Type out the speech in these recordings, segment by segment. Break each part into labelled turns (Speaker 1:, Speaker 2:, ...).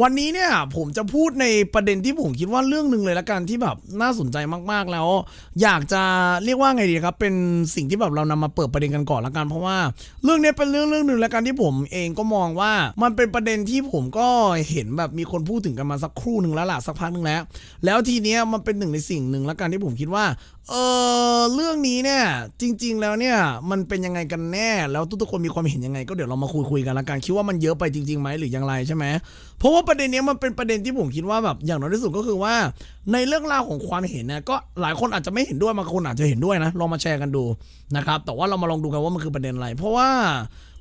Speaker 1: วันนี้เนี่ยผมจะพูดในประเด็นที่ผมคิดว่าเรื่องหนึ่งเลยละกันที่แบบน่าสนใจมากๆแล้ว อยากจะเรียกว่าไงดีครับ เป็นสิ่งที่แบบเรานำมาเปิดประเด็นกันก่อนละกัน เพราะว่าเรื่องนี้เป็นเรื่องเรื่องหนึ่งละกันที่ผมเองก็มองว่ามันเป็นประเด็นที่ผมก็เห็นแบบมีคนพูดถึงกันมาสักครู่หนึ่งแล้วล่ะสักพักหนึ่งแล้ว แล้วทีเนี้ยมันเป็นหนึ่งในสิ่งหนึ่งละกันที่ผมคิดว่า เออเรื่องนี้เนี่ยจริง ๆ แล้วเนี่ยมันเป็นยังไงกันแน่แล้วทุกๆคนมีความเห็นยังไง ก็เดี๋ยวเรามาคุยคุยๆกันละกันคิดว่ามันเยอะไปจริงๆไหมหรือยังไรใช่ไหมเพราะว่าประเด็นเนี้ยมันเป็นประเด็นที่ผมคิดว่าแบบอย่างน้อยที่สุดก็คือว่า ในเรื่องราวของความเห็นเนี่ยก็หลายคนอาจจะไม่เห็นด้วยบางคนอาจจะเห็นด้วยนะลองมาแชร์กันดูนะครับแต่ว่าเรามาลองดูกันว่ามันคือประเด็นอะไร เพราะว่า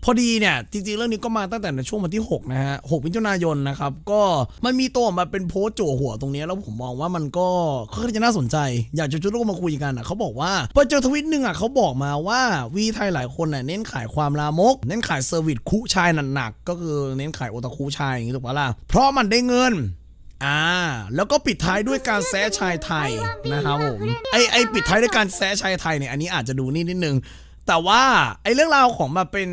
Speaker 1: พอดีเนี่ย จริงๆ เรื่องนี้ก็มาตั้งแต่ในช่วงวันที่ 6 นะฮะ 6 มิถุนายนนะครับ ก็มันมีตัวมาเป็นโพสต์โจหัวตรงนี้ แล้วผมมองว่ามันก็ค่อนข้างจะน่าสนใจ อยากจะชวนทุกคนมาคุยกันอะเขาบอกว่าพอเจอทวิตหนึ่งอะเขาบอกมาว่าวีไทยหลายคนน่ะเน้นขายความลามก เน้นขายเซอร์วิสคุชายหนักๆก็คือเน้นขายโอตาคุชายอย่างนี้ถูกปะล่ะเพราะมันได้เงินอ่าแล้วก็ปิดท้ายด้วยการแซะชายไทยนะครับผมไอไอปิดท้ายด้วยการแซะชายไทยเนี่ยอันนี้อาจจะดูนี่นิดนึง แต่ว่าไอ้เรื่องราวของมาเป็น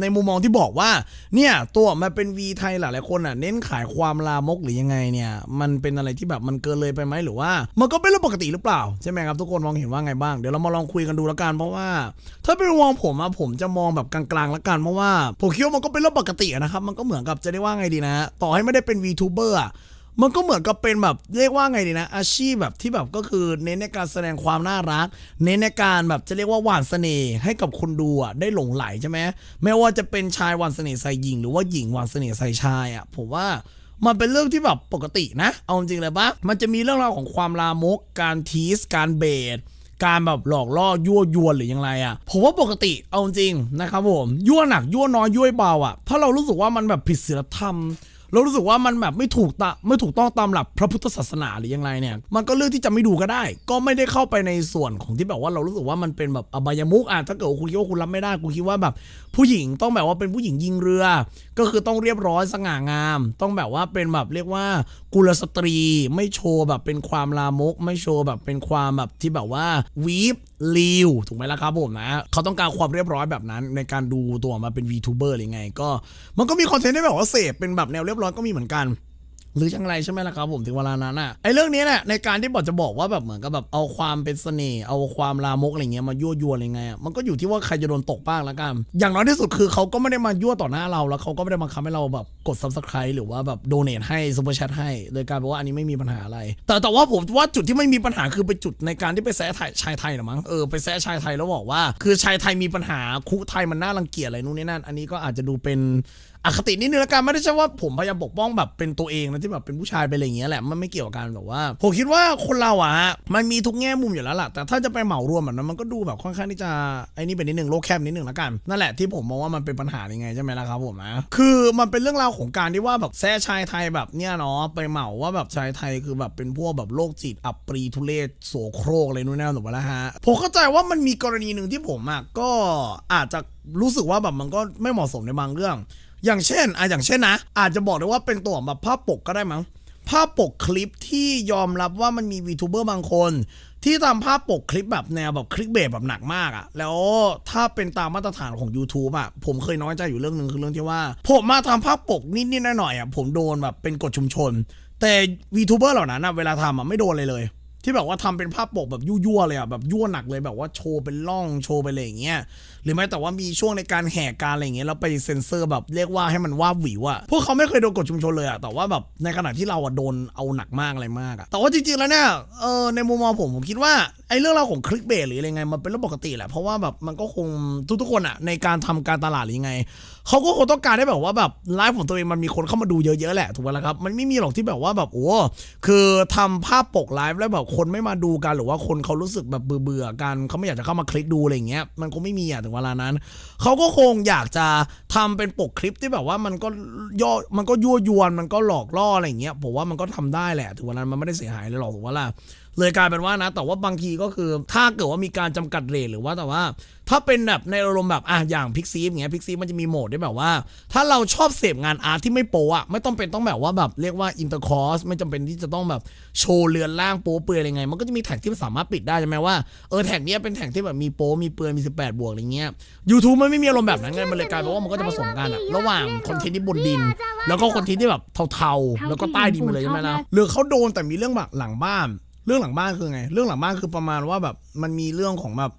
Speaker 1: ในมุมมองที่บอกว่า เนี่ยตัวมาเป็นวีไทยหลายๆคนอะเน้นขายความลามกหรือยังไงเนี่ย มันเป็นอะไรที่แบบมันเกินเลยไปไหมหรือว่า มันก็เป็นเรื่องปกติหรือเปล่า ใช่ไหมครับทุกคนมองเห็นว่าไงบ้าง เดี๋ยวเรามาลองคุยกันดูล้วกันเพราะว่า ถ้าเป็นมองผมอะผมจะมองแบบกลางๆล้วกันเพราะว่าผมคิดว่ามันก็เป็นเรื่องปกตินะครับมันก็เหมือนกับจะได้ว่าไงดีนะ ต่อให้ไม่ได้เป็น VTuber อะ มันก็เหมือนกับเป็นแบบเรียกว่าไงดีนะ อาชีพแบบที่แบบก็คือเน้นในการแสดงความน่ารัก เน้นในการแบบจะเรียกว่าหวานเสน่ห์ให้กับคนดูอะได้หลงไหลใช่ไหมไม่ว่าจะเป็นชายหวานเสน่ห์ใส่หญิง หรือว่าหญิงหวานเสน่ห์ใส่ชายอะผมว่ามันเป็นเรื่องที่แบบปกตินะ เอาจริงเลยปะมันจะมีเรื่องราวของความลามก การทีส การเบสการแบบหลอกล่อยั่วยวนหรือยังไงอะผมว่าปกติเอาจริงนะครับผมยั่วหนักยั่วน้อยยั่วเบาอะถ้าเรารู้สึกว่ามันแบบผิดศีลธรรม เรารู้สึกว่ามันแบบไม่ถูกตะไม่ถูกต้องตามหลักพระพุทธศาสนาหรือยังไงเนี่ย มันก็เลือกที่จะไม่ดูก็ได้ ก็ไม่ได้เข้าไปในส่วนของที่แบบว่าเรารู้สึกว่ามันเป็นแบบอบายมุกอะถ้าเกิดคุณคิดว่าคุณรับไม่ได้คุณคิดว่าแบบ ผู้หญิงต้องแบบว่าเป็นผู้หญิงยิงเรือ ก็คือต้องเรียบร้อยสง่างาม ต้องแบบว่าเป็นแบบเรียกว่ากุลสตรีไม่โชว์แบบเป็นความลามก ไม่โชว์แบบเป็นความแบบที่แบบว่าวีฟลีวถูกไหมล่ะครับผมนะเขาต้องการความเรียบร้อยแบบนั้นในการดูตัวมาเป็น VTuber หรือไง ก็ มันก็มีคอนเทนต์ที่แบบว่าเสพเป็นแบบแนวเรียบร้อยก็มีเหมือนกัน หรือยังไรใช่ไหมล่ะครับผมถึงเวลานั้นอะไอ้เรื่องนี้เนี่ยในการที่บอกจะบอกว่าแบบเหมือนกับแบบเอาความเป็นเสน่ห์เอาความลามกอะไรเงี้ยมายั่วยวนอะไรเงี้ยมันก็อยู่ที่ว่าใครจะโดนตกบ้างล้วกัน อย่างน้อยที่สุดคือเขาก็ไม่ได้มายั่วต่อหน้าเราแล้วเขาก็ไม่ได้บังคับให้เราแบบกด subscribe หรือว่าแบบโดเนทให้ super chat ให้เลยกลารบอกว่าอันนี้ไม่มีปัญหาอะไร แต่แต่ว่าผมว่าจุดที่ไม่มีปัญหาคือไปจุดในการที่ไปแซะไทยชายไทยหรือมั้งเออไปแซะชายไทยแล้วบอกว่า คือชายไทยมีปัญหาคุไทยมันน่ารังเกียจอะไรนู่นนี่นั่นอันนี้ก็อาจจะดูเป็น อคตินิดนึงละกันไม่ได้ใช่ว่าผมพยายามปกป้องแบบเป็นตัวเองนะที่แบบเป็นผู้ชายไปอะไรอย่างเงี้ยแหละมันไม่เกี่ยวกันแบบว่าผมคิดว่าคนเราอะมันมีทุกแง่มุมอยู่แล้วล่ะแต่ถ้าจะไปเหมารวมแบบนั้นมันก็ดูแบบค่อนข้างที่จะไอ้นี่เป็นนิดนึงโลกแคบนิดนึงละกันนั่นแหละที่ผมมองว่ามันเป็นปัญหายังไงใช่ไหมล่ะครับผมนะคือมันเป็นเรื่องราวของการที่ว่าแบบแซ่ชายไทยแบบเนี้ยเนาะไปเหมาว่าแบบชายไทยคือแบบเป็นพวกแบบโรคจิตอับปรีทุเรศโสโครกอะไรนู่นนั่นถูไหมล่ะฮะผมเข้าใจว่ามันมีกรณีหนึ่งที่ผมอะก็อาจจะรู้สึกว่าแบบมันก็ไม่เหมาะสมในบางเรื่อง อย่างเช่นอะอย่างเช่นนะ อาจจะบอกได้ว่าเป็นตัวแบบภาพปกก็ได้มั้งภาพปกคลิปที่ยอมรับว่ามันมีวีทูเบอร์บางคน ที่ทำภาพปกคลิปแบบแนวแบบคลิกเบสแบบหนักมากอะแล้วถ้าเป็นตามมาตรฐานของ YouTube อะผมเคยน้อยใจอยู่เรื่องหนึ่งคือเรื่องที่ว่า ผมมาทำภาพปกนิดๆหน่อยๆอะผมโดนแบบเป็นกฎชุมชน แต่วีทูเบอร์เหล่านั้นอะเวลาทำอะไม่โดนเลยเลย ที่แบบว่าทำเป็นภาพปกแบบยั่วๆเลยอะแบบยั่วหนักเลยแบบว่าโชว์เป็นร่องโชว์ไปอย่างเงี้ยหรือแม้แต่ว่ามีช่วงในการแหกการอะไรอย่างเงี้ยแล้วไปเซ็นเซอร์แบบเรียกว่าให้มันว่าหวิวอะพวกเขาไม่เคยโดนกดชุมชนเลยอะแต่ว่าแบบในขณะที่เราอะโดนเอาหนักมากอะไรมากอะแต่ว่าจริงๆแล้วเนี่ยเออในมุมมองผมผมคิดว่าไอ้เรื่องราวของคลิกเบสหรืออะไรไงมันเป็นเรื่องปกติแหละเพราะว่าแบบมันก็คงทุกๆคนอะในการทำการตลาดหรือไงเขาก็คงต้องการได้แบบว่าแบบไลฟ์ของตัวเองมันมีคนเข้ามาดูเยอะๆแหละถูกไหมล่ะครับมันไม่มีหรอกที่แบบว่าแบบโอ้คือทำภาพปกไลฟ์แล้วแบบคนไม่มาดูกันหรือว่าคนเขารู้สึกแบบเบื่อๆกันเขาไม่อยากจะเข้ามาคลิกดูอะไรอย่างเงี้ยมันคงไม่มีอะถึงเวลานั้นเขาก็คงอยากจะทำเป็นปกคลิปที่แบบว่ามันก็ย่อมันก็ยั่วยวนมันก็หลอกล่ออะไรอย่างเงี้ยผมว่ามันก็ทำได้แหละถึงวันนั้นมันไม่ได้เสียหายเลยหรอกถูกว่าล่ะ เลยกลายเป็นว่านะ แต่ว่าบางทีก็คือ ถ้าเกิดว่ามีการจำกัดเรทหรือว่าแต่ว่า ถ้าเป็นแบบในอารมณ์แบบอะอย่างพิกซีอย่างเงี้ยพิกซีมันจะมีโหมดได้แบบว่า ถ้าเราชอบเสพงานอาร์ตที่ไม่โป๊อะไม่ต้องเป็นต้องแบบว่าแบบเรียกว่าอินเตอร์คอร์สไม่จำเป็นที่จะต้องแบบโชว์เรือนร่างโป๊เปลือยอะไรไง มันก็จะมีแท็กที่สามารถปิดได้ใช่ไหมว่าเออแท็กเนี้ยเป็นแท็กที่แบบมีโป๊มีเปลือยมี18บวกอะไรเงี้ย YouTube มันไม่มีอารมณ์แบบนั้นไงมันเลยกลายเป็นว่ามันก็จะผสมกันอะระหว่างคอนเทนต์ที่บนดิน แล้วก็คอนเทนต์ที่แบบเทาๆ แล้วก็ใต้ดินเลยใช่ไหมล่ะหรือเขาโดนแต่มีเรื่องแบบหลังบ้าน เรื่องหลังบ้านคือไง เรื่องหลังบ้านคือประมาณว่าแบบ มันมีเรื่องของแบบ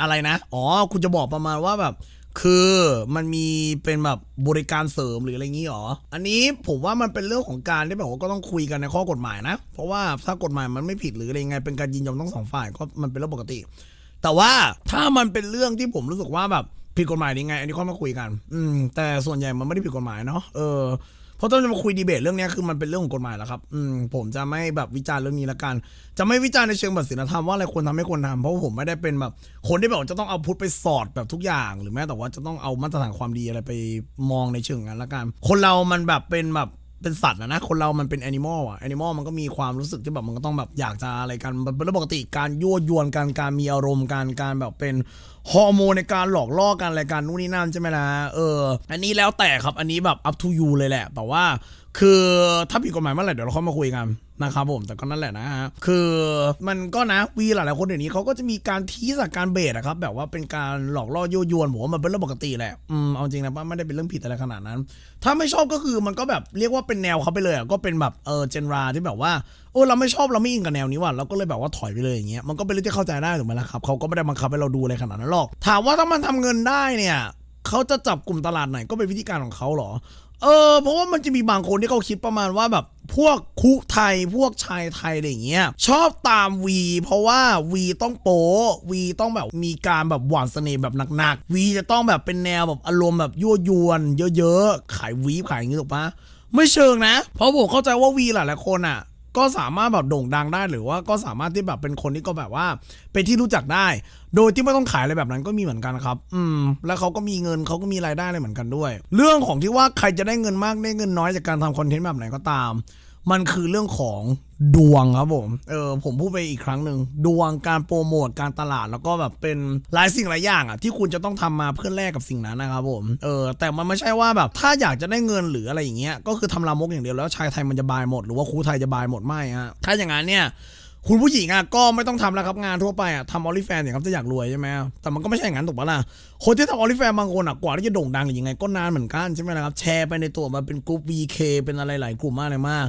Speaker 1: อะไรนะ อ๋อ คุณจะบอกประมาณว่าแบบ คือมันมีเป็นแบบบริการเสริมหรืออะไรงี้หรอ อันนี้ผมว่ามันเป็นเรื่องของการที่แบบว่าก็ต้องคุยกันในข้อกฎหมายนะ เพราะว่าถ้ากฎหมายมันไม่ผิดหรืออะไรยังไง เป็นการยินยอมทั้งสองฝ่ายก็มันเป็นเรื่องปกติ แต่ว่าถ้ามันเป็นเรื่องที่ผมรู้สึกว่าแบบผิดกฎหมายยังไง อันนี้ค่อยมาคุยกัน อืม แต่ส่วนใหญ่มันไม่ได้ผิดกฎหมายเนาะ เออ เพราะต้องจะมาคุยดีเบตเรื่องนี้คือมันเป็นเรื่องของกฎหมายแล้วครับ อืมผมจะไม่แบบวิจารณ์เรื่องนี้ละกัน จะไม่วิจารณ์ในเชิงแบบศีลธรรมว่าอะไรควรทำไม่ควรทำเพราะผมไม่ได้เป็นแบบคนที่แบบจะต้องเอาพุทธไปสอดแบบทุกอย่าง หรือแม้แต่ว่าจะต้องเอามาตรฐานความดีอะไรไปมองในเชิงนั้นละกัน คนเรามันแบบเป็นแบบ เป็นสัตว์นะนะคนเรามันเป็นแอนิมอลอะแอนิมอลมันก็มีความรู้สึกที่แบบมันก็ต้องแบบอยากจะอะไรกันมันเป็นเรื่องปกติการยั่วยวนการการมีอารมณ์การการแบบเป็นฮอร์โมนในการหลอกล่อกันอะไรกันนู่นนี่นั่นใช่ไหมล่ะเออ อันนี้แล้วแต่ครับอันนี้แบบ up to you เลยแหละแต่ว่า คือถ้าผิดกฎหมายเมื่อไหร่เดี๋ยวเราค่อยมาคุยกันนะครับผมแต่ก็นั่นแหละนะฮะคือมันก็นะวีหลายๆคนเดี๋ยวนี้เขาก็จะมีการทีสกการเบสอะครับแบบว่าเป็นการหลอกล่อยั่วยวนผมว่ามันเป็นเรื่องปกติแหละอืมเอาจริงนะว่าไม่ได้เป็นเรื่องผิดอะไรขนาดนั้น ถ้าไม่ชอบก็คือมันก็แบบเรียกว่าเป็นแนวเขาไปเลยอะก็เป็นแบบเออเจนราที่แบบว่าโอ้เราไม่ชอบเราไม่อินกับแนวนี้ว่ะเราก็เลยแบบว่าถอยไปเลยอย่างเงี้ยมันก็เป็นเรื่องที่เข้าใจได้ถูกไหมล่ะครับเขาก็ไม่ได้บังคับให้เราดูอะไรขนาดนั้นหรอกถามว่าถ้ามันทำเงินได้เนี่ยเขาจะจับกลุ่มตลาดไหนก็เป็นวิธีการของเขาหรอ เออเพราะว่ามันจะมีบางคนที่เขาคิดประมาณว่าแบบพวกคุไทยพวกชายไทยอะไรอย่างเงี้ยชอบตามวี เพราะว่าวีต้องโป๊วีต้องแบบมีการแบบหวานเสน่ห์แบบหนักๆวีจะต้องแบบเป็นแนวแบบอารมณ์แบบยั่วยวน เยอะๆ ขายวีขายอย่างงี้ถูกปะไม่เชิงนะ เพราะผมเข้าใจว่าวีหลายๆคนอะ ก็สามารถแบบโด่งดังได้หรือว่าก็สามารถที่แบบเป็นคนที่ก็แบบว่า เป็นที่รู้จักได้ โดยที่ไม่ต้องขายอะไรแบบนั้นก็มีเหมือนกันครับ อืม แล้วเขาก็มีเงินเขาก็มีรายได้อะไรเหมือนกันด้วย เรื่องของที่ว่าใครจะได้เงินมากได้เงินน้อยจากการทำคอนเทนต์แบบไหนก็ตาม มันคือเรื่องของดวงครับผม เออผมพูดไปอีกครั้งหนึ่งดวงการโปรโมทการตลาดแล้วก็แบบเป็นหลายสิ่งหลายอย่างอะที่คุณจะต้องทำมาเพื่อแลกกับสิ่งนั้นนะครับผม เออแต่มันไม่ใช่ว่าแบบถ้าอยากจะได้เงินหรืออะไรอย่างเงี้ยก็คือทำลามกอย่างเดียวแล้วชายไทยมันจะบายหมดหรือว่าครูไทยจะบายหมดไม่ฮะถ้าอย่างนั้นเนี่ย คุณผู้หญิงอะก็ไม่ต้องทำแล้วครับงานทั่วไปอะทำออลิแฟนอย่างครับถ้าอยากรวยใช่ไหมแต่มันก็ไม่ใช่อย่างนั้นถูกปะล่ะคนที่ทำออลิแฟนบางคนอะกว่าที่จะโด่งดังหรือยังไงก็นานเหมือนกันใช่ไหมล่ะครับแชร์ไปในตัวมาเป็นกลุ่ม VK เป็นอะไรหลายกลุ่มมากเลยมาก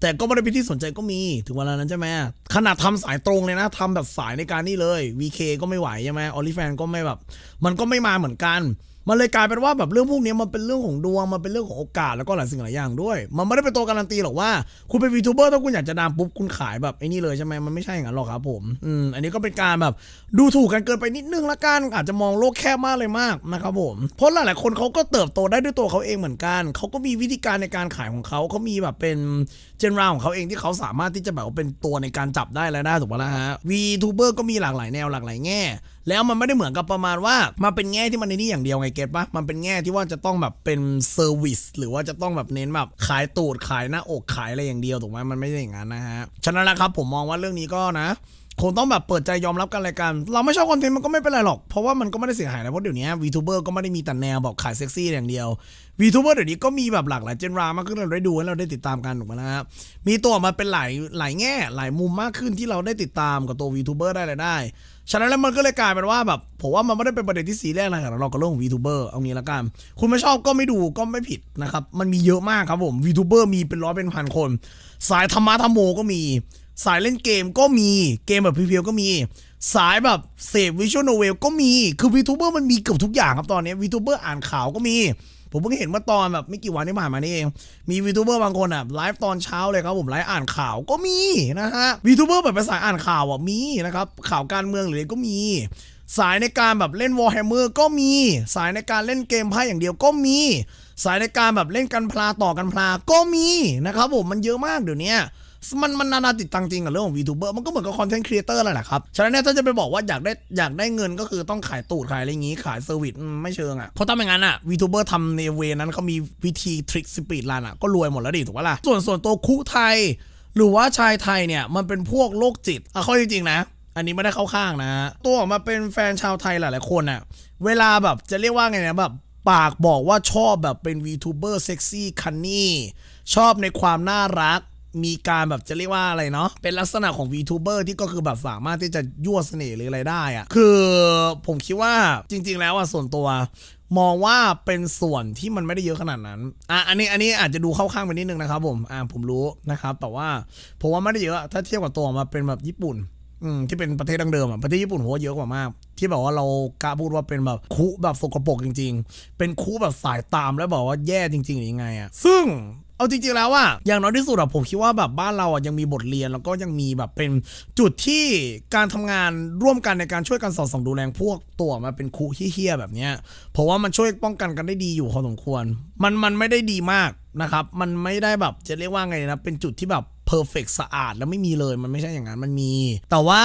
Speaker 1: แต่ก็ไม่ได้เป็นที่สนใจก็มีถึงเวลานั้นใช่ไหมขนาดทำสายตรงเลยนะทำแบบสายในการนี่เลย VK ก็ไม่ไหวใช่ไหมออลิแฟนก็ไม่แบบ มันก็ไม่มาเหมือนกัน มันเลยกลายเป็นว่าแบบเรื่องพวกนี้มันเป็นเรื่องของดวงมันเป็นเรื่องของโอกาสแล้วก็หลายสิ่งหลายอย่างด้วย มันไม่ได้เป็นตัวการันตีหรอกว่า คุณเป็นวีทูเบอร์ถ้าคุณอยากจะดังปุ๊บคุณขายแบบไอ้นี่เลยใช่ไหมมันไม่ใช่อย่างนั้นหรอกครับผมอืมอันนี้ก็เป็นการแบบดูถูกกันเกินไปนิดนึงละกันอาจจะมองโลกแคบมากเลยมากนะครับผมเพราะหลายๆคนเขาก็เติบโตได้ด้วยตัวเขาเองเหมือนกันเขาก็มีวิธีการในการขายของเขาเขามีแบบเป็นเจนราของเขาเองที่เขาสามารถที่จะแบบว่าเป็นตัวในการจับได้และได้ถูกปะล่ะฮะวีทูเบอร์ก็มีหลากหลายแนวหลากหลายแง่แล้วมันไม่ได้เหมือนกับประมาณว่ามาเป็นแง่ที่มันในนี่อย่างเดียวไงเก็ตปะมันเป็นแง่ที่ว่าจะต้องแบบเป็นเซอร์วิสหรือว่าจะต้องแบบเน้นแบบขายตูดขายหน้าอกขายอะไรอย่างเดียวถูกไหมมันไม่ใช่อย่างนั้นนะฮะฉะนั้นนะครับผมมองว่าเรื่องนี้ก็นะ คงต้องแบบเปิดใจยอมรับกันอะไรกัน เราไม่ชอบคอนเทนต์มันก็ไม่เป็นไรหรอก เพราะว่ามันก็ไม่ได้เสียหายนะเพราะเดี๋ยวนี้วีทูเบอร์ก็ไม่ได้มีแต่แนวแบบขายเซ็กซี่อย่างเดียววีทูเบอร์เดี๋ยวนี้ก็มีแบบหลากหลายเจนรามากขึ้นเราได้ดูให้เราได้ติดตามกันถูกไหมนะครับมีตัวมาเป็นหลายหลายแง่หลายมุมมากขึ้นที่เราได้ติดตามกับตัววีทูเบอร์ได้เลยได้ฉะนั้นแล้วมันก็เลยกลายเป็นว่าแบบผมว่ามันไม่ได้เป็นประเด็นที่สีแรกอะไรกับเรากับเรื่องของ VTuber เอางี้ละกันคุณไม่ชอบก็ไม่ดูก็ไม่ผิดนะครับมันมีเยอะมากครับผม VTuber มีเป็นร้อยเป็นพันคน สายธรรมะธรรมโมก็มี สายเล่นเกมก็มีเกมแบบเพียวๆก็มี สายแบบเสพวิชวลโนเวลก็มีคือ VTuber มันมีเกือบทุกอย่างครับตอนนี้ VTuber อ่านข่าวก็มี ผมเพิ่งเห็นเมื่อตอนแบบไม่กี่วันที่ผ่านมานี่เอง มีวีทูเบอร์บางคนอะไลฟ์ตอนเช้าเลยครับผมไลฟ์อ่านข่าวก็มีนะฮะวีทูเบอร์แบบเป็นสาอ่านข่าวอะมีนะครับข่าวการเมืองหรืออะไรก็มีสายในการแบบเล่นวอ r h แฮมเมอร์ก็มี สายในการเล่นเกมไพ่อย่างเดียวก็มี สายในการแบบเล่นกันพลาต่อกันพลาก็มีนะครับผมมันเยอะมากเดี๋ยวนี้ มันมันนานาติดตังจริงกับเรื่องของ VTuber มันก็เหมือนกับคอนเทนต์ครีเอเตอร์แหละครับฉะนั้นเนี่ยถ้าจะไปบอกว่าอยากได้อยากได้เงินก็คือต้องขายตูดขายอะไรอย่างงี้ขายเซอร์วิสไม่เชิงอะเพราะถ้าไม่งั้นอะ VTuber ทำในเวนั้นเขามีวิธีทริคสปีดรันอะก็รวยหมดแล้วดิถูกปะล่ะส่วนส่วนตัวคุไทย หรือว่าชายไทยเนี่ยมันเป็นพวกโรคจิตเอาเข้าจริงๆนะ อันนี้ไม่ได้เข้าข้างนะ ตัวออกมาเป็นแฟนชาวไทยหลายๆคนอะเวลาแบบจะเรียกว่าไงนะแบบปากบอกว่าชอบแบบเป็น VTuber เซ็กซี่คันนี่ชอบในความน่ารัก มีการแบบจะเรียกว่าอะไรเนาะเป็นลักษณะของ VTuber ที่ก็คือแบบสามารถที่จะยั่วเสน่ห์หรืออะไรได้อะคือผมคิดว่าจริง ๆ แล้วอะส่วนตัว มองว่าเป็นส่วนที่มันไม่ได้เยอะขนาดนั้นอะอันนี้อันนี้อาจจะดูเข้าข้างไปนิดนึงนะครับผมอ่าผมรู้นะครับ แต่ว่าผมว่าไม่ได้เยอะถ้าเทียบกับตัวมาเป็นแบบญี่ปุ่นอืมที่เป็นประเทศดังเดิมอะประเทศญี่ปุ่นผมว่าเยอะกว่ามาก ที่แบบว่าเรากล้าพูดว่าเป็นแบบคุแบบสกปรกจริง ๆ เป็นคุแบบสายตามแล้วบอกว่าแย่จริงๆหรือยังไงอะซึ่ง เอาจริงๆแล้วว่าอย่างน้อยที่สุดอะผมคิดว่าแบบบ้านเราอะยังมีบทเรียนแล้วก็ยังมีแบบเป็นจุดที่การทำงานร่วมกันในการช่วยกันสอดส่องดูแลพวกตัวมาเป็นคุเฮี้ยแบบเนี้ยเพราะว่ามันช่วยป้องกันกันได้ดีอยู่พอสมควร มันมันไม่ได้ดีมากนะครับ มันไม่ได้แบบจะเรียกว่าไงนะเป็นจุดที่แบบเพอร์เฟกสะอาดแล้วไม่มีเลยมันไม่ใช่อย่างนั้นมันมี แต่ว่า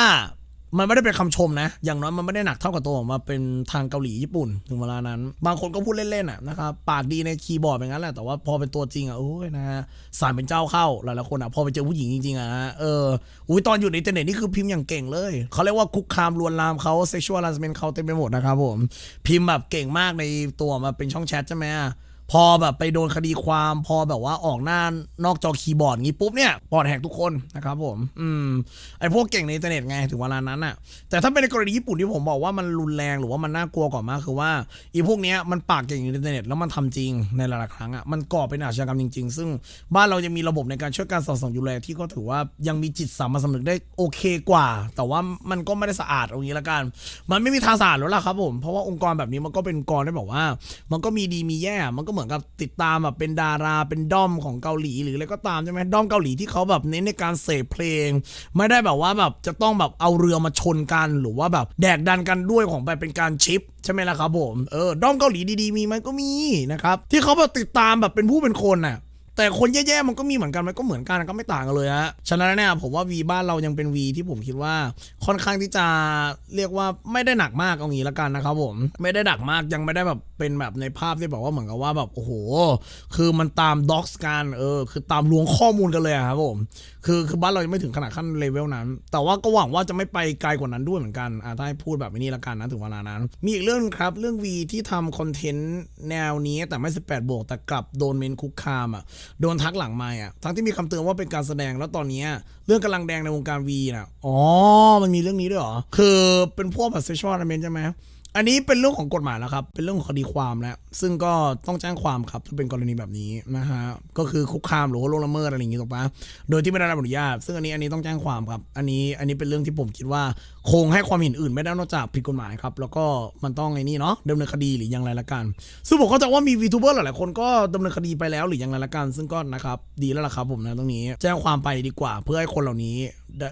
Speaker 1: มันไม่ได้เป็นคำชมนะ อย่างน้อยมันไม่ได้หนักเท่ากับตัวผมมาเป็นทางเกาหลีญี่ปุ่นถึงเวลานั้น บางคนก็พูดเล่นๆอะนะครับปากดีในคีย์บอร์ดเป็นงั้นแหละแต่ว่าพอเป็นตัวจริงอะโอ้ยนะฮะสารเป็นเจ้าเข้าหลายๆคนอะพอไปเจอผู้หญิงจริงๆอะเอออุ้ยตอนอยู่ในอินเทอร์เน็ตนี่คือพิมพ์อย่างเก่งเลยเขาเรียกว่าคุกคามลวนลามเขา sexual harassment เขาเต็มไปหมดนะครับผมพิมพ์แบบเก่งมากในตัวมาเป็นช่องแชทใช่ไหมอะ พอแบบไปโดนคดีความพอแบบว่าออกหน้านอกจอคีย์บอร์ดงี้ปุ๊บเนี่ยปอดแหกทุกคนนะครับผม อืมไอพวกเก่งในอินเทอร์เน็ตไงถึงเวลานั้นอะแต่ถ้าเป็นในกรณีญี่ปุ่นที่ผมบอกว่ามันรุนแรงหรือว่ามันน่ากลัวกว่ามากคือว่าอีพวกเนี้ยมันปากเก่งในอินเทอร์เน็ตแล้วมันทำจริงในหลายๆครั้งอะมันก่อเป็นอาชญากรรมจริง ๆ ซึ่งบ้านเรายังมีระบบในการช่วยการสอดส่องดูแลที่ก็ถือว่ายังมีจิตสามัญสำนึกได้โอเคกว่า แต่ว่ามันก็ไม่ได้สะอาดเอางี้ละกัน มันไม่มีทางสะอาดแล้วล่ะครับผมเพราะว่าองค์กรแบบนี้มันก็เป็นองค์กรที่บอกว่า มันก็มีดีมีแย่มันก็เหมือนกับติดตามแบบเป็นดาราเป็นด้อมของเกาหลีหรืออะไรก็ตามใช่ไหมด้อมเกาหลีที่เขาแบบเน้นในการเสพเพลง ไม่ได้แบบว่าแบบจะต้องแบบเอาเรือมาชนกัน หรือว่าแบบแดกดันกันด้วยของแบบเป็นการชิปใช่ไหมล่ะครับผมเออด้อมเกาหลีดีๆ มีไหมันก็มีนะครับที่เขาแบบติดตามแบบเป็นผู้เป็นคนน่ะ แต่คนแย่ๆมันก็มีเหมือนกันมันก็เหมือนกันก็ไม่ต่างกันเลยฮะฉะนั้นเนี่ยผมว่าวีบ้านเรายังเป็นวีที่ผมคิดว่าค่อนข้างที่จะเรียกว่าไม่ได้หนักมากเอางี้ละกันนะครับผมไม่ได้หนักมากยังไม่ได้แบบเป็นแบบในภาพที่แบบว่าเหมือนกับว่าแบบโอ้โห คือมันตามด็อกส์กันเออคือตามล้วงข้อมูลกันเลยครับผม คือคือบ้านเรายังไม่ถึงขนาดขั้นเลเวลนั้น แต่ว่าก็หวังว่าจะไม่ไปไกลกว่านั้นด้วยเหมือนกันอ่าถ้าให้พูดแบบนี้ละกันนะถึงเวลานั้น มีอีกเรื่องครับ เรื่องวีที่ทำคอนเทนต์แนวนี้แต่ไม่ 18 บวก แต่กลับโดนเมนคุกคามอะโดนทักหลังไม่อะทั้งที่มีคำเตือนว่าเป็นการแสดงแล้วตอนนี้เรื่องกำลังแดงในวงการวีน่ะอ๋อมันมีเรื่องนี้ด้วยเหรอคือเป็นพวกแบบ sexual harassment ใช่ไหม อันนี้เป็นเรื่องของกฎหมายแล้วครับ เป็นเรื่องของคดีความแล้ว ซึ่งก็ต้องแจ้งความครับถ้าเป็นกรณีแบบนี้นะฮะ ก็คือคุกคามหรือว่าล่วงละเมิดอะไรอย่างงี้ถูกปะโดยที่ไม่ได้รับอนุญาต ซึ่งอันนี้อันนี้ต้องแจ้งความครับ อันนี้อันนี้เป็นเรื่องที่ผมคิดว่าคงให้ความเห็นอื่นไม่ได้นอกจากผิดกฎหมายครับ แล้วก็มันต้องไอ้นี่เนาะดำเนินคดีหรือยังไรละกัน ซึ่งผมเข้าใจว่ามีวีทูเบอร์หลายๆคนก็ดำเนินคดีไปแล้วหรือยังไรละกัน ซึ่งก็นะครับดีแล้วล่ะครับผมนะตรงนี้ แจ้งความไปดีกว่าเพื่อให้คนเหล่านี้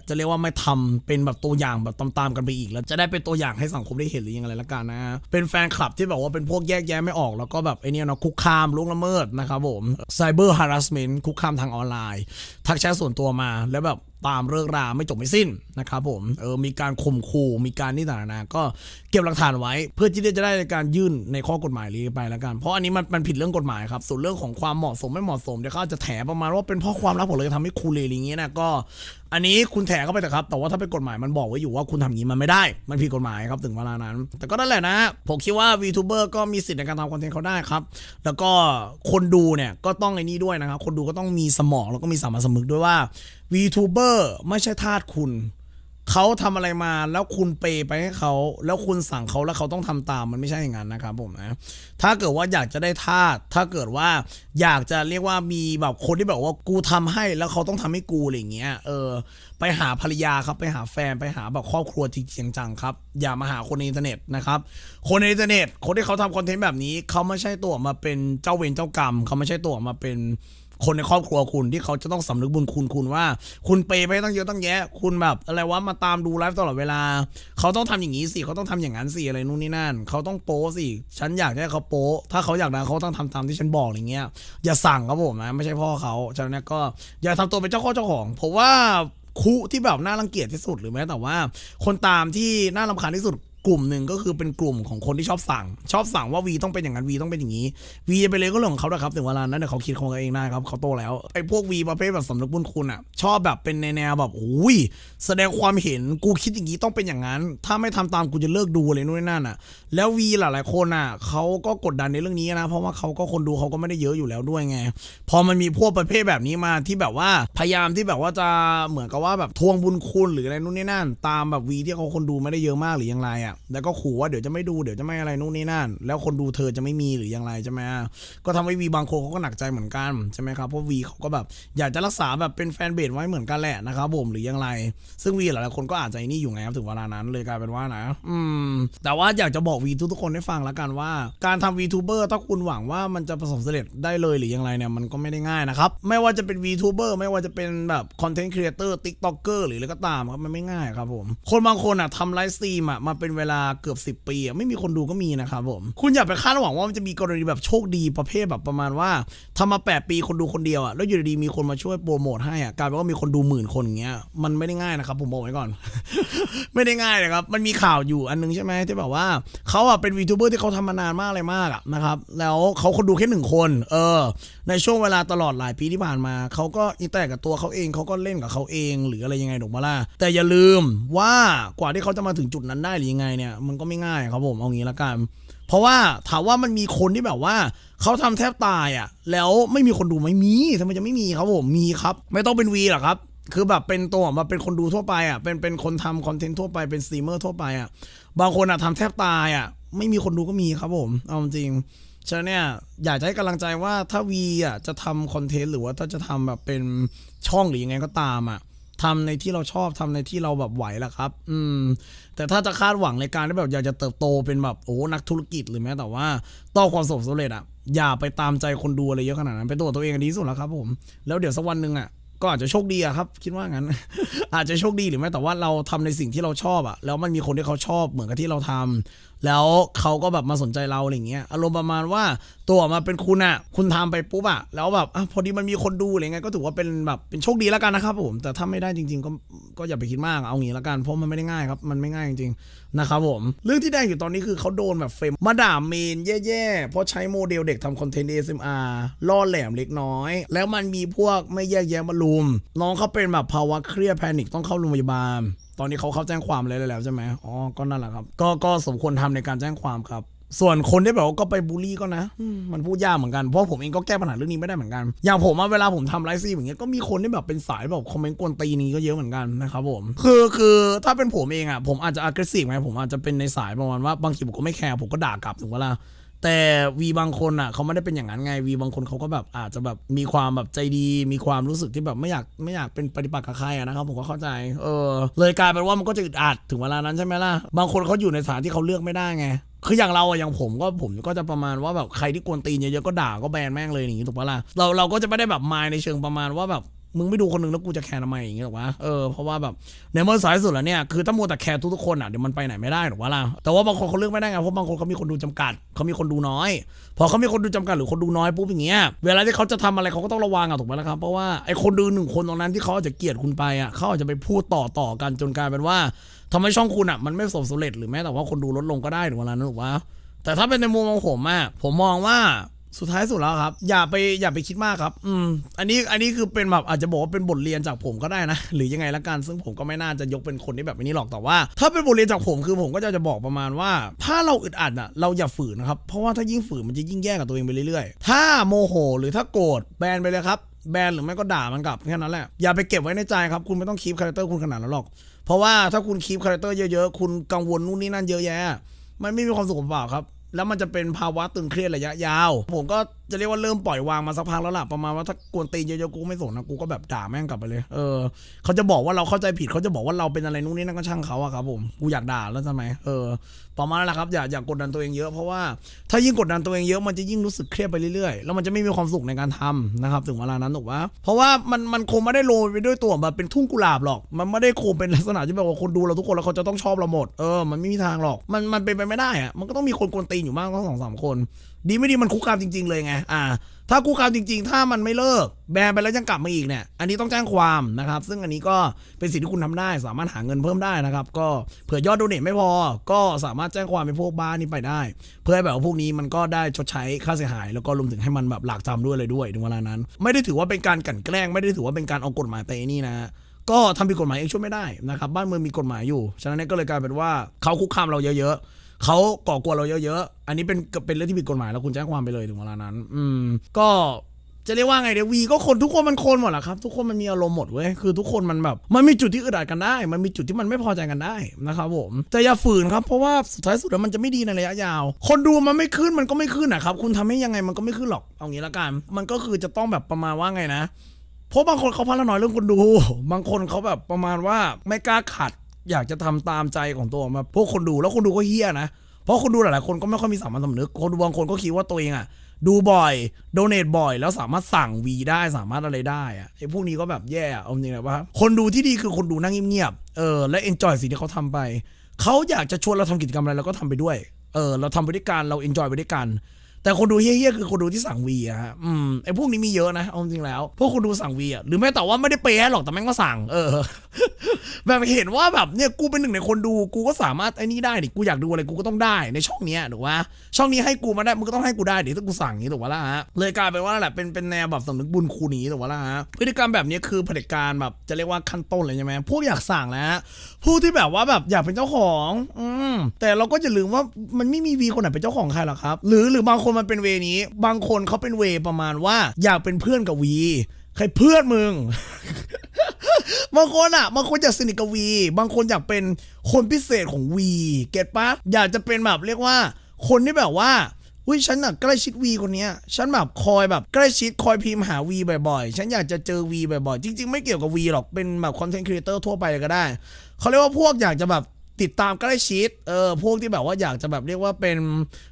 Speaker 1: จะเรียกว่าไม่ทำเป็นแบบตัวอย่างแบบตามๆกันไปอีก แล้วจะได้เป็นตัวอย่างให้สังคมได้เห็นหรือยังไงละกันนะเป็นแฟนคลับที่แบบว่าเป็นพวกแยกแยะไม่ออกแล้วก็แบบไอเนี้ยเนาะคุกคามล่วงละเมิดนะครับผมไซเบอร์ฮาร์ s เมนต์คุกคามทางออนไลน์ทักแชทส่วนตัวมาแล้วแบบ ตามเรื่องราวไม่จบไม่สิ้นนะครับผมเออมีการข่มขู่มีการนี่ต่างๆนานาก็เก็บหลักฐานไว้ เพื่อที่จะได้ในการยื่นในข้อกฎหมายนี้ไปแล้วกันเพราะอันนี้มันมันผิดเรื่องกฎหมายครับส่วนเรื่องของความเหมาะสมไม่เหมาะสมเดี๋ยวเขาจะแถประมาณว่าเป็นเพราะความรักผมเลยทำให้ครูเลวอย่างเงี้ยนะก็ อันนี้คุณแถเข้าไปแต่ครับ แต่ว่าถ้าเป็นกฎหมายมันบอกไว้อยู่ว่าคุณทำอย่างนี้มันไม่ได้ มันผิดกฎหมายครับถึงเวลานั้น แต่ก็นั่นแหละนะผมคิดว่า VTuber ก็มีสิทธิ์ในการทำคอนเทนต์เขาได้ครับ แล้วก็คนดูเนี่ยก็ต้องไอ้นี่ด้วยนะครับคนดูก็ต้องมีสมองแล้วก็มีสามัญสำนึกด้วยว่า VTuber ไม่ใช่ทาสคุณ เขาทำอะไรมาแล้วคุณเปย์ไปให้เขา แล้วคุณสั่งเขาแล้วเขาต้องทำตามมันไม่ใช่อย่างนั้นนะครับผมนะถ้าเกิดว่าอยากจะได้ทาสถ้าเกิดว่าอยากจะเรียกว่ามีแบบคนที่แบบว่ากูทำให้แล้วเขาต้องทำให้กูอะไรอย่างเงี้ยเออ ไปหาภรรยาครับไปหาแฟนไปหาแบบครอบครัวจริงจังครับ อย่ามาหาคนในอินเทอร์เน็ตนะครับคนในอินเทอร์เน็ตคนที่เขาทำคอนเทนต์แบบนี้ เขาไม่ใช่ตัวมาเป็นเจ้าเวรเจ้ากรรม เขาไม่ใช่ตัวมาเป็น คนในครอบครัวคุณที่เขาจะต้องสำนึกบุญคุณคุณว่า คุณเปย์ไปตั้งเยอะตั้งแยะ คุณแบบอะไรวะมาตามดูไลฟ์ตลอดเวลา เขาต้องทำอย่างนี้สิเขาต้องทำอย่างนั้นสิอะไรนู่นนี่นั่น เขาต้องโป้สิฉันอยากให้เขาโป้ถ้าเขาอยากได้เขาต้องทำตามที่ฉันบอกอย่างเงี้ยอย่าสั่งครับผมนะไม่ใช่พ่อเขาฉะนั้นเนี่ยก็อย่าทำตัวเป็นเจ้าข้อเจ้าของผมว่าคุที่แบบน่ารังเกียจที่สุดหรือแม้แต่ว่า คนตามที่น่ารำคาญที่สุด กลุ่มหนึ่งก็คือเป็นกลุ่มของคนที่ชอบสั่ง ชอบสั่งว่าวีต้องเป็นอย่างนั้นวีต้องเป็นอย่างนี้วีจะไปเลยก็เรื่องของเขานะครับถึงเวลานั้นเนี่ยเขาคิดของเขาเองได้ครับเขาโตแล้วไอ้พวกวีประเภทแบบสำนึกบุญคุณอะชอบแบบเป็นในแนวแบบอุ้ยแสดงความเห็นกูคิดอย่างนี้ต้องเป็นอย่างนั้น ถ้าไม่ทำตามกูจะเลิกดูอะไรนู่นนี่นั่นอะ แล้ววีหลายๆคนอะเขาก็กดดันในเรื่องนี้นะเพราะว่าเขาก็คนดูเขาก็ไม่ได้เยอะอยู่แล้วด้วยไง พอมันมีพวกประเภทแบบนี้มาที่แบบว่าพยายามที่แบบว่าจะเหมือนกับว่าแบบทวงบุญคุณหรืออะไรนู่นนี่นั่น ตามแบบวีที่เขาคนดูไม่ได้เยอะมากหรือยังไรอะแล้วก็ขู่ว่าเดี๋ยวจะไม่ดูเดี๋ยวจะไม่อะไรนู่นนี่นั่น แล้วคนดูเธอจะไม่มีหรือยังไรใช่ไหมก็ทำให้วีบางคนเขาก็หนักใจเหมือนกันใช่ไหมครับเพราะวีเขาก็แบบอยากจะรักษาแบบเป็นแฟนเบสไว้เหมือนกันแหละนะครับผมหรือยังไร ซึ่งวีหลายๆคนก็อาจจะนี่อยู่ไงครับถึงเวลานั้นเลยกลายเป็นว่านะ อืม แต่ว่าอยากจะบอกวีทุกๆคนให้ฟังล้วกันว่า การทำ VTuber ถ้าคุณหวังว่ามันจะประสบสำเร็จได้เลยหรือยังไรเนี่ยมันก็ไม่ได้ง่ายนะครับ ไม่ว่าจะเป็น VTuber ไม่ว่าจะเป็นแบบคอนเทนต์ครีเอเตอร์ติ๊กต็อกเกอร์หรืออะไรก็ตามครับมันไม่ง่ายครับผมคนบางคนอะทำไลฟ์สตรีมอะมาเป็นเวลาเกือบ 10 ปีไม่มีคนดูก็มีนะครับผมคุณอย่าไปคาดหวังว่ามันจะมีกรณีแบบโชคดีประเภทแบบประมาณว่าทำมา 8 ปีคนดูคนเดียวอะแล้วอยู่ดีๆมีคนมาช่วยโปรโมทให้อะกลายเป็นว่ามีคนดูหมื่นคนอย่างเงี้ยมันไม่ได้ง่ายนะครับผมบอกไว้ก่อน ไม่ได้ง่ายนะครับมันมีข่าวอยู่อันนึงใช่ไหมที่แบบว่าเขาอะเป็นวีทูเบอร์ที่เขาทำมานานมากเลยมากอะนะครับแล้วเขาคนดูแค่หนึ่งคน เออ ในช่วงเวลาตลอดหลายปีที่ผ่านมาเขาก็อินแต่กับตัวเขาเองเขาก็เล่นกับเขาเอง หรืออะไรยังไงถูกไหมล่ะแต่อย่าลืมว่ากว่าที่เขาจะมาถึงจุดนั้นได้หรือยังไงเนี่ยมันก็ไม่ง่ายครับผมเอางี้ละกัน เพราะว่าถามว่ามันมีคนที่แบบว่าเขาทำแทบตายอะ แล้วไม่มีคนดูไหม่มีทำไมจะไม่มีครับผมมีครับ ไม่ต้องเป็นวีหรอกครับคือแบบเป็นตัวมาเป็นคนดูทั่วไปอะเป็นเป็นคนทำคอนเทนต์ทั่วไปเป็นสตรีมเมอร์ทั่วไปอะบางคนอะทำแทบตายอะไม่มีคนดูก็มีครับผมเอาจริงฉะนั้นเนี่ยอยากจะให้กำลังใจว่าถ้าวีอะจะทำคอนเทนต์หรือว่าถ้าจะทำแบบเป็นช่องหรือยังไงก็ตามอะ ทำในที่เราชอบทำในที่เราแบบไหวแหละครับ อืม แต่ถ้าจะคาดหวังในการที่แบบอยากจะเติบโตเป็นแบบโอ้นักธุรกิจหรือแม้แต่ว่าต้องความสำเร็จอะอย่าไปตามใจคนดูอะไรเยอะขนาดนั้นเป็นตัวตัวเองดีที่สุดแล้วครับ ผม แล้วเดี๋ยวสักวันหนึ่งอะก็อาจจะโชคดีอะครับ คิดว่างั้น อาจจะโชคดีหรือไม่แต่ว่าเราทำในสิ่งที่เราชอบอะแล้วมันมีคนที่เขาชอบเหมือนกับที่เราทำ แล้วเขาก็แบบมาสนใจเราอะไรเงี้ยอารมณ์ประมาณว่าตัวออกมาเป็นคุณอะคุณทำไปปุ๊บอะแล้วแบบอะพอดีมันมีคนดูอะไรเงี้ยก็ถือว่าเป็นแบบเป็นโชคดีแล้วกันนะครับผมแต่ถ้าไม่ได้จริง ๆ ก็ก็อย่าไปคิดมากเอางี้แล้วกันเพราะมันไม่ได้ง่ายครับมันไม่ง่ายจริงๆนะครับผมเรื่องที่แดงอยู่ตอนนี้คือเขาโดนแบบเฟมมาด่าเมนแย่ๆเพราะใช้โมเดลเด็กทำคอนเทนต์ ASMR ล่อแหลมเล็กน้อย แล้วมันมีพวกไม่แยกแยะมารุมน้องเขาเป็นแบบภาวะเครียดแพนิคต้องเข้าโรงพยาบาล ตอนนี้เขาเข้าแจ้งความอะไรแล้วใช่ไหมอ๋อก็นั่นแหละครับ ก็ก็สมควรทำในการแจ้งความครับ ส่วนคนที่แบบว่าก็ไปบูลลี่ก็นะอืมมันพูดยากเหมือนกันเพราะผมเองก็แก้ปัญหาเรื่องนี้ไม่ได้เหมือนกันอย่างผมอะเวลาผมทำไลฟ์ซีอย่างเงี้ยก็มีคนที่แบบเป็นสายแบบคอมเมนต์กวนตีนี้ก็เยอะเหมือนกันนะครับผมคือคือถ้าเป็นผมเองอะผมอาจจะ aggressive ไงผมอาจจะเป็นในสายประมาณว่าบางทีผมก็ไม่แคร์ผมก็ด่ากลับถูกปะล่ะ แต่วีบางคนอะเขาไม่ได้เป็นอย่างนั้นไงวีบางคนเขาก็แบบอาจจะแบบมีความแบบใจดี มีความรู้สึกที่แบบไม่อยากไม่อยากเป็นปฏิปักษ์กับใครอะนะครับผมก็เข้าใจ เออ เลยกลายเป็นว่ามันก็จะอึดอัดถึงเวลานั้นใช่ไหมล่ะบางคนเขาอยู่ในสถานที่เขาเลือกไม่ได้ไงคืออย่างเราอะอย่างผมก็ผมก็จะประมาณว่าแบบใครที่กวนตีนเยอะๆก็ด่าก็แบนแม่งเลยอย่างงี้ถูกปะล่ะเราเราก็จะไม่ได้แบบมายในเชิงประมาณว่าแบบ มึงไม่ดูคนหนึ่งแล้วกูจะแคร์ทำไมอย่างเงี้ยหรอวะเออเพราะว่าแบบในเมื่อสายสุดแล้วเนี่ยคือถ้ามัวแต่แคร์ทุกๆคนอะเดี๋ยวมันไปไหนไม่ได้หรอกวะล่ะแต่ว่าบางคนเขาเลือกไม่ได้ไงเพราะบางคนเขามีคนดูจำกัดเขามีคนดูน้อย พอเขามีคนดูจำกัดหรือคนดูน้อยปุ๊บอย่างเงี้ยเวลาที่เขาจะทำอะไรเขาก็ต้องระวังอะถูกไหมล่ะครับเพราะว่าไอ้คนดูหนึ่งคนตรงนั้นที่เขาอาจจะเกลียดคุณไปอะเขาอาจจะไปพูดต่อต่อกันจนกลายเป็นว่าทำให้ช่องคุณอะมันไม่สบสำเร็จหรือแม้แต่ว่าคนดูลดลงก็ได้ถึงเวลานั้นถูกปะแต่ถ้าเป็นในมุมของผมอะผมมองว่า สุดท้ายสุดแล้วครับ อย่าไปอย่าไปคิดมากครับ อืม อันนี้อันนี้คือเป็นแบบอาจจะบอกว่าเป็นบทเรียนจากผมก็ได้นะ หรือยังไงละกันซึ่งผมก็ไม่น่าจะยกเป็นคนที่แบบนี้หรอกแต่ว่า ถ้าเป็นบทเรียนจากผมคือผมก็จะจะบอกประมาณว่า ถ้าเราอึดอัดอะเราอย่าฝืนนะครับ เพราะว่าถ้ายิ่งฝืนมันจะยิ่งแย่กับตัวเองไปเรื่อยๆ ถ้าโมโห หรือถ้าโกรธแบนไปเลยครับแบนหรือไม่ก็ด่ามันกลับแค่นั้นแหละอย่าไปเก็บไว้ในใจครับคุณไม่ต้องคีบคาแรคเตอร์คุณขนาดนั้นหรอก เพราะว่าถ้าคุณคีบคาแรคเตอร์เยอะๆคุณกังวลนู่นนี่นั่นเยอะแยะ มันไม่มีความสุขเปล่าครับ แล้วมันจะเป็นภาวะตึงเครียดระยะยาว ผมก็จะเรียกว่าเริ่มปล่อยวางมาสักพักแล้วล่ะประมาณว่าถ้ากวนตีนเยอะๆกูไม่สนนะกูก็แบบด่าแม่งกลับไปเลยเออเขาจะบอกว่าเราเข้าใจผิดเขาจะบอกว่าเราเป็นอะไรนู่นนี่นั่นก็ช่างเขาอะครับผมกูอยากด่าแล้วทำไมเออประมาณนั้นแหละครับอย่าอย่ากดดันตัวเองเยอะเพราะว่าถ้ายิ่งกดดันตัวเองเยอะมันจะยิ่งรู้สึกเครียดไปเรื่อยๆแล้วมันจะไม่มีความสุขในการทำนะครับถึงเวลานั้นถูกปะเพราะว่ามันมันคงไม่ได้โรยไปด้วยตัวแบบเป็นทุ่งกุหลาบหรอก มันไม่ได้คงเป็นลักษณะที่แบบว่าคนดูเราทุกคนแล้วเขาจะต้องชอบเราหมดเออมันไม่มีทางหรอกมันมันเป็นไปไม่ได้อะมันก็ต้องมีคนกวนตีนอยู่บ้างต้องสองสามคน ดีไม่ดีมันคุกคามจริง ๆ เลยไงอ่า ถ้าคุกคามจริง ๆ ถ้ามันไม่เลิกแบนไปแล้วยังกลับมาอีกเนี่ยอันนี้ต้องแจ้งความนะครับ ซึ่งอันนี้ก็เป็นสิ่งที่คุณทำได้ สามารถหาเงินเพิ่มได้นะครับ ก็เผื่อยอดโดเนทไม่พอ ก็สามารถแจ้งความเป็นพวกบ้านนี้ไปได้ เพื่อให้แบบว่าพวกนี้มันก็ได้ชดใช้ค่าเสียหาย แล้วก็รวมถึงให้มันแบบหลักจำด้วยเลยด้วยในเวลานั้น ไม่ได้ถือว่าเป็นการกลั่นแกล้ง ไม่ได้ถือว่าเป็นการเอากฎหมายไปนี่นะก็ทำผิดกฎหมายเองช่วยไม่ได้นะครับบ้านเมืองมีกฎหมายอยู่ ฉะนั้นก็เลยกลายเป็นว่าเขาคุกคามเราเยอะๆ เขาก่อกวนเราเยอะๆ อันนี้เป็นเป็นเรื่องที่ผิดกฎหมายแล้วคุณแจ้งความไปเลยถึงเวลานั้น อืม ก็จะเรียกว่าไงเดี๋ยวีก็คนทุกคนมันคนหมดแหละครับ ทุกคนมันมีอารมณ์หมดเว้ยคือทุกคนมันแบบ มันมีจุดที่อึดอัดกันได้ มันมีจุดที่มันไม่พอใจกันได้นะครับผมแต่อย่าฝืนครับเพราะว่าสุดท้ายสุดแล้วมันจะไม่ดีในระยะยาว คนดูมันไม่ขึ้นมันก็ไม่ขึ้นนะครับคุณทำให้ยังไงมันก็ไม่ขึ้นหรอกเอางี้ละกัน มันก็คือจะต้องแบบประมาณว่าไงนะเพราะบางคนเขาพัฒนาน้อยเรื่องคนดู บางคนเขาแบบประมาณว่าไม่กล้าขัด อยากจะทำตามใจของตัวมาพวกคนดูแล้วคนดูก็เฮี้ยนะ เพราะคนดูหลายๆคนก็ไม่ค่อยมีสามัญสำนึก คนดูบางคนก็คิดว่าตัวเองอะ ดูบ่อยโดเนทบ่อย แล้วสามารถสั่งวีได้สามารถอะไรได้อะไอ้พวกนี้ก็แบบแย่เอาจริงๆนะว่าคนดูที่ดีคือคนดูนั่งเงียบๆเออและเอนจอยสิ่งที่เขาทำไปเขาอยากจะชวนเราทำกิจกรรมอะไรเราก็ทำไปด้วยเออเราทำไปด้วยกันเราเอนจอยไปด้วยกัน แต่คนดูเฮี้ยๆคือคนดูที่สั่งวีอะฮะอืมไอพวกนี้มีเยอะนะเอาจริงแล้ว พวกคนดูสั่งวีอะหรือแม้แต่ว่าไม่ได้เปย์หรอกแต่แม่งก็สั่ง เออ แบบเห็นว่าแบบเนี่ยกูเป็นหนึ่งในคนดูกูก็สามารถไอ้นี่ได้ดิกูอยากดูอะไรกูก็ต้องได้ในช่องเนี้ยถูกปะช่องนี้ให้กูมาได้มึงก็ต้องให้กูได้ดิถ้ากูสั่งอย่างนี้ถูกปะล่ะฮะเลยกลายเป็นว่าแหละเป็นเป็นแนวแบบสำนึกบุญคุณนี้ถูกปะล่ะฮะพฤติกรรมแบบนี้คือเผด็จการแบบจะเรียกว่าขั้นต้นเลยใช่ไหมพวกอยากสั่งแล้วฮะผู้ที่แบบว่าแบบอยากเป็นเจ้าของ อืมแต่เราก็อย่าลืมว่ามันไม่มีวีคนไหนเป็นเจ้าของใครหรอกครับ หรือหรือบางคนมันเป็นเวนี้ บางคนเขาเป็นเวประมาณว่า อยากเป็นเพื่อนกับวีใครเพื่อนมึง บางคนอะ บางคนอยากสนิทกับวี บางคนอยากเป็นคนพิเศษของวี เก็ตปะอยากจะเป็นแบบเรียกว่า คนที่แบบว่าอุ้ยฉันน่ะใกล้ชิดวีคนเนี้ยฉันแบบคอยแบบใกล้ชิดคอยพิมพ์หาวีบ่อยๆ ฉันอยากจะเจอวีบ่อยๆ จริงๆ ไม่เกี่ยวกับวีหรอก เป็นแบบคอนเทนต์ครีเอเตอร์ทั่วไปก็ได้ เขาเรียกว่าพวกอยากจะแบบ ติดตามใกล้ชิดเออพวกที่แบบว่าอยากจะแบบเรียกว่าเป็น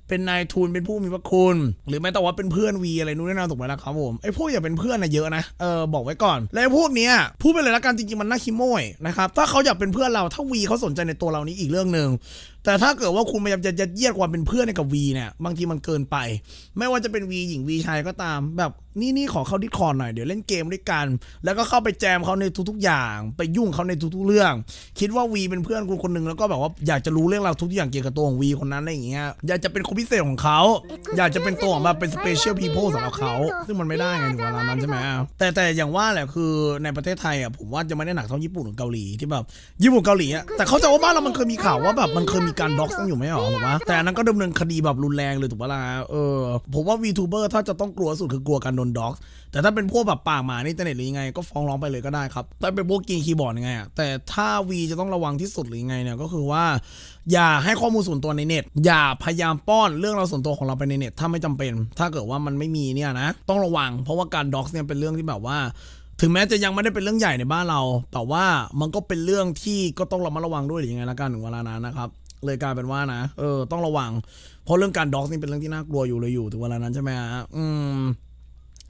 Speaker 1: เป็นนายทุนเป็นผู้มีพระคุณ หรือแม้แต่ว่าเป็นเพื่อนวีอะไรนู้นนี่นั่นถูกไหมล่ะครับผมไอ้พวกอย่าเป็นเพื่อนนะเยอะนะเออบอกไว้ก่อน แล้วพวกเนี้ยพูดไปเลยละกันจริงๆมันน่าขี้โมยนะครับถ้าเขาอยากเป็นเพื่อนเราถ้าวีเขาสนใจในตัวเรานี้อีกเรื่องหนึ่งแต่ถ้าเกิดว่าคุณพยายามจะยัดเยียดความเป็นเพื่อนให้กับวีเนี่ยบางทีมันเกินไป ไม่ว่าจะเป็นวีหญิงวีชายก็ตาม แบบนี่นี่ขอเข้าดิสคอหน่อยเดี๋ยวเล่นเกมด้วยกัน แล้วก็เข้าไปแจมเขาในทุกๆอย่าง ไปยุ่งเขาในทุกๆเรื่อง คิดว่าวีเป็นเพื่อนคุณคนหนึ่งแล้วก็แบบว่าอยากจะรู้เรื่องราวทุกอย่างเกี่ยวกับตัวของวีคนนั้นอะไรอย่างเงี้ยอยากจะเป็นคนพิเศษของเขาอยากจะเป็นตัวของแบบเป็นสเปเชียลพีโพสำหรับเขาซึ่งมันไม่ได้ไงถึงเวลานั้นใช่ไหมแต่แต่อย่างว่าแหละคือในประเทศไทยอะผมว่าจะไม่ได้หนักเท่าญี่ปุ่นหรือเกาหลีที่แบบญี่ปุ่นเกาหลีอะแต่เขาใจะว่าบ้านเรามันเคยมีข่าวว่าแบบมันเคยมีการด็อกซ์อยู่ไหมหรอถูกปะแต่อันนั้นก็ดำเนินคดีแบบรุนแรงเลยถูกปะล่ะเออผมว่า VTuber ถ้าจะต้องกลัวสุดคือกลัวการโดนด็อกซ์แต่ถ้าเป็นพวกแบบปากหมาในอินเทอร์เน็ตหรือยังไงก็ฟ้องร้องไปเลยก็ได้ครับแต่เป็นพวกกินคีย์บอร์ดยังไงอะแต่ถ้าวีจะต้องระวังที่สุดหรือยังไงเนี่ยก็คือว่า อย่าให้ข้อมูลส่วนตัวในเน็ต อย่าพยายามป้อนเรื่องเราวส่วนตัวของเราไปในเน็ต ถ้าไม่จำเป็น ถ้าเกิดว่ามันไม่มีเนี่ยนะ ต้องระวัง เพราะว่าการด็อกเนี่ยเป็นเรื่องที่แบบว่าถึงแม้จะยังไม่ได้เป็นเรื่องใหญ่ในบ้านเรา แต่ว่ามันก็เป็นเรื่องที่ก็ต้องระมัดระวังด้วยหรือยังไงละกันถึงเวลานั้นนะครับ เลยกลายเป็นว่านะเออต้องระวัง เพราะเรื่องการด็อกนี่เป็นเรื่องที่น่ากลัวอยู่เลยอยู่ถึงเวลานั้นใช่ไหมฮะอืม